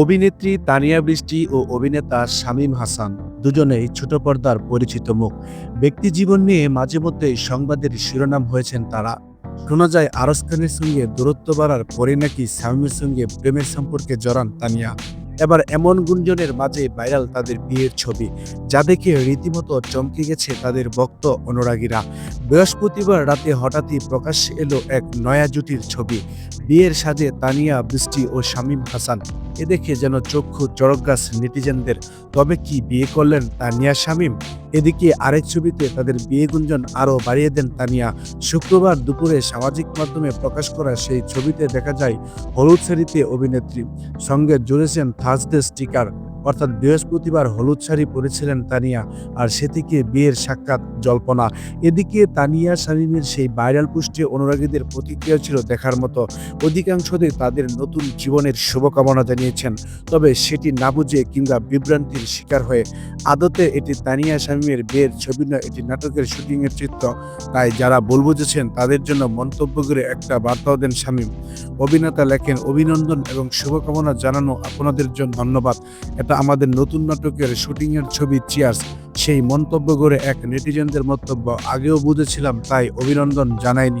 অভিনেত্রী তানিয়া বৃষ্টি ও অভিনেতা শামীম হাসান দুজনেই ছোট পর্দার পরিচিত মুখ। ব্যক্তি জীবন নিয়ে মাঝে মধ্যেই সংবাদের শিরোনাম হয়েছেন তারা। শোনা যায় আরস খানের সঙ্গে দূরত্ব বাড়ার পরে নাকি শামীমের সঙ্গে প্রেমের সম্পর্কে জড়ান তানিয়া। এবার এমন গুঞ্জনের মাঝে ভাইরাল তাদের বিয়ের ছবি, যা দেখে রীতিমতো চমকে গেছে তাদের ভক্ত অনুরাগীরা। বৃহস্পতিবার রাতে হঠাৎই প্রকাশ্যে এলো এক নয়া জুটির ছবি। বিয়ের সাজে তানিয়া, বৃষ্টি ও শামীম হাসান। এ দেখে যেন চক্ষু চড়কগাছ নেটিজেনদের। তবে কি বিয়ে করলেন তানিয়া, শামীম? এদিকে আরেক ছবিতে তাদের বিয়ে গুঞ্জন আরও বাড়িয়ে দেন তানিয়া। শুক্রবার দুপুরে সামাজিক মাধ্যমে প্রকাশ করা সেই ছবিতে দেখা যায় হলুদ শাড়িতে অভিনেত্রী। সঙ্গে জুড়েছেন থার্সডে স্টিকার। অর্থাৎ বৃহস্পতিবার হলুদ শাড়ি পরেছিলেন তানিয়া আর সে থেকে বিয়ের সাক্ষাৎ জল্পনা। এদিকে তানিয়া শামীমের সেই ভাইরাল পোস্টে অনুরাগীদের প্রতিক্রিয়া ছিল দেখার মতো। অধিকাংশদের তাদের নতুন জীবনের শুভকামনা জানিয়েছেন। তবে সেটি না বুঝে কিংবা বিভ্রান্তির শিকার হয়ে আদতে এটি তানিয়া শামীমের বিয়ের ছবি নয়, এটি নাটকের শুটিংয়ের চিত্র। তাই যারা ভুল বুঝেছেন তাদের জন্য মন্তব্য করে একটা বার্তাও দেন শামীম। অভিনেতা লেখেন, অভিনন্দন এবং শুভকামনা জানানো আপনাদের জন্য ধন্যবাদ। এটা আমাদের নতুন নাটকের শুটিংয়ের ছবি চিয়ার্স সেই মন্তব্য করে এক নেটিজেনদের মন্তব্য, আগেও বুঝেছিলাম, তাই অভিনন্দন জানাইনি।